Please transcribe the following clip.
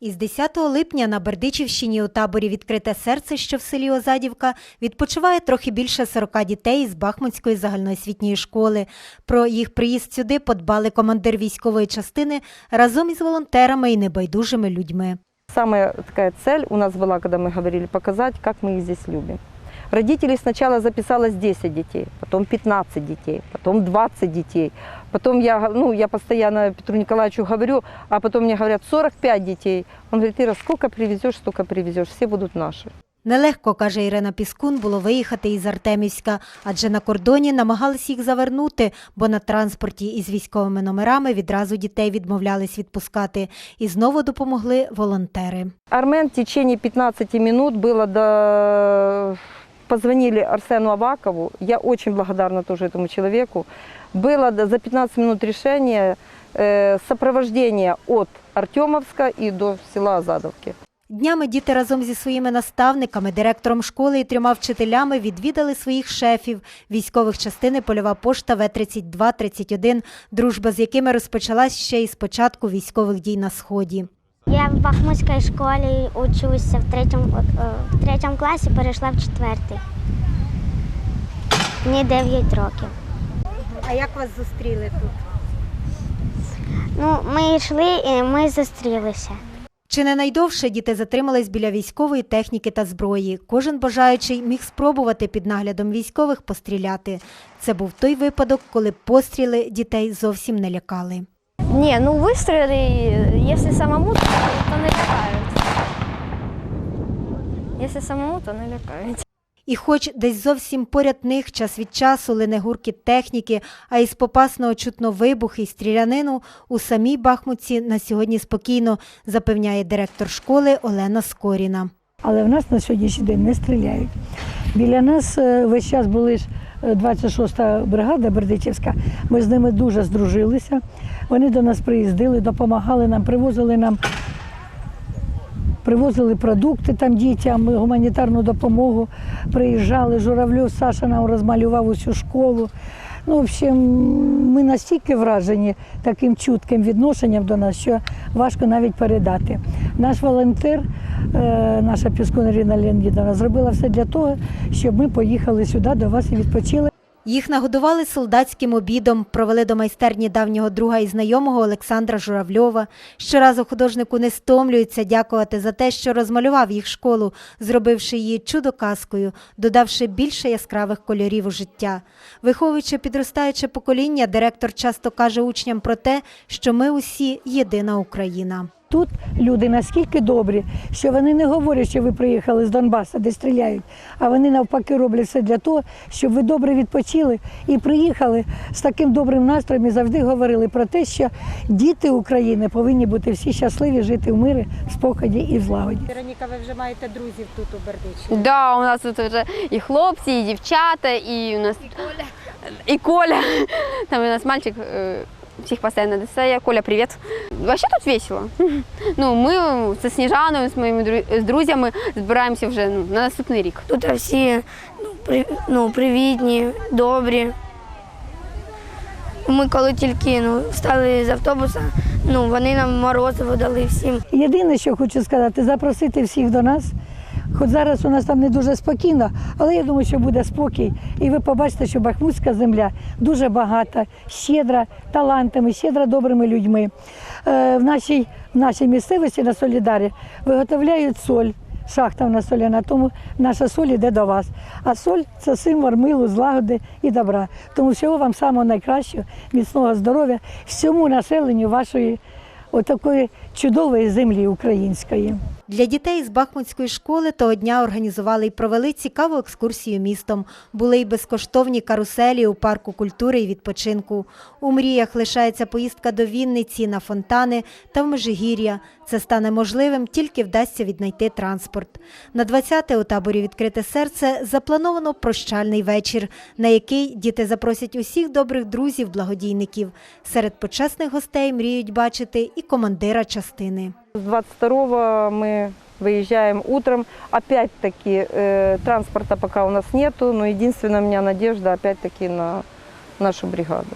Із 10 липня на Бердичівщині у таборі Відкрите серце, що в селі Озадівка, відпочиває трохи більше 40 дітей з Бахмутської загальноосвітньої школи. Про їх приїзд сюди подбали командир військової частини разом із волонтерами і небайдужими людьми. Самая такая цель у нас была, когда мы говорили, показать, как мы их здесь любим. Родителей сначала записалось 10 детей, потом 15 детей, потом 20 детей. Потом я, ну, я постоянно Петру Николаевичу говорю, а потом мне говорят 45 детей. Он говорит, Ира, сколько привезешь, столько привезешь, все будут наши. Нелегко, каже Ірина Піскун, було виїхати із Артемівська, адже на кордоні намагались їх завернути, бо на транспорті із військовими номерами відразу дітей відмовлялись відпускати. І знову допомогли волонтери. Армен в течение 15 минут было до Позвонили Арсену Авакову, я очень благодарна тоже этому человеку. Было до- за 15 минут решение э, сопровождения от Артемовска и до села Азадовки. Днями діти разом зі своїми наставниками, директором школи і трьома вчителями відвідали своїх шефів військових частини Польова пошта В-32-31, дружба з якими розпочалась ще із початку військових дій на сході. Я в Бахмутській школі учуся в третьому, е, в третьому класі, перейшла в четвертий. Мені 9 років. А як вас зустріли тут? Ну, ми йшли і ми зустрілися. Чи не найдовше діти затримались біля військової техніки та зброї? Кожен бажаючий міг спробувати під наглядом військових постріляти. Це був той випадок, коли постріли дітей зовсім не лякали. Не, ну выстрелы, если самому, то, то налякають. Если самому, то налякають. І хоч десь зовсім поряд них час від часу лине гуркіт техніки, а із попасного чутно вибухи й стрілянину, у самій Бахмутці на сьогодні спокійно, запевняє директор школи Олена Скоріна. Але в нас на сьогоднішній день не стріляють. Біля нас е, весь час були ж 26-та бригада Бердичівська. Ми з ними дуже здружилися. Вони до нас приїздили, допомагали нам, привозили нам. Привозили продукти там дітям, гуманітарну допомогу. Приїжджали, Журавльов Саша нам розмалював усю школу. Ну, в общем, ми настільки вражені таким чутким відношенням до нас, що важко навіть передати. Наш волонтер, е, наша Піскун Ірина Леонідовна, зробила все для того, щоб ми поїхали сюди до вас і відпочили. Їх нагодували солдатським обідом, провели до майстерні давнього друга і знайомого Олександра Журавльова. Щоразу художнику не стомлюється дякувати за те, що розмалював їх школу, зробивши її чудо-казкою, додавши більше яскравих кольорів у життя. Виховуючи підростаюче покоління, директор часто каже учням про те, що ми усі єдина Україна. Тут люди наскільки добрі, що вони не говорять, що ви приїхали з Донбаса, де стріляють, а вони навпаки роблять все для того, щоб ви добре відпочили і приїхали з таким добрим настроєм і завжди говорили про те, що діти України повинні бути всі щасливі, жити в мирі, в спокої і в злагоді. Вероніка, ви вже маєте друзів тут у Бердичі. Да, у нас тут вже і хлопці, і дівчата, і у нас і Коля. І Коля. Там у нас мальчик всіх постійно достає. Коля, привіт. Вообще тут весело. Ну, ми зі Сніжаною, з моїми з друзями збираємося вже ну, на наступний рік. Тут всі ну, при, ну, привітні, добрі. Ми коли тільки ну, встали з автобуса, ну, вони нам морозиво дали всім. Єдине, що хочу сказати, запросити всіх до нас. Хоч зараз у нас там не дуже спокійно, але я думаю, що буде спокій. І ви побачите, що Бахмутська земля дуже багата, щедра талантами, щедра добрими людьми. Е, в, нашій, в нашій місцевості на Солідарі виготовляють соль. Шахта в нас соляна, тому наша соль йде до вас. А соль це символ милу, злагоди і добра. Тому всього вам самого найкращого, міцного здоров'я, всьому населенню вашої отакої чудової землі української. Для дітей з Бахмутської школи того дня організували і провели цікаву екскурсію містом. Були й безкоштовні каруселі у парку культури і відпочинку. У мріях лишається поїздка до Вінниці на фонтани та в Межигір'я. Це стане можливим, тільки вдасться віднайти транспорт. На 20-те у таборі відкрите серце заплановано прощальний вечір, на який діти запросять усіх добрих друзів, благодійників. Серед почесних гостей мріють бачити і командира частини. С 22 мы выезжаем утром. Опять-таки э, транспорта пока у нас нету, но единственная у меня надежда опять-таки на нашу бригаду.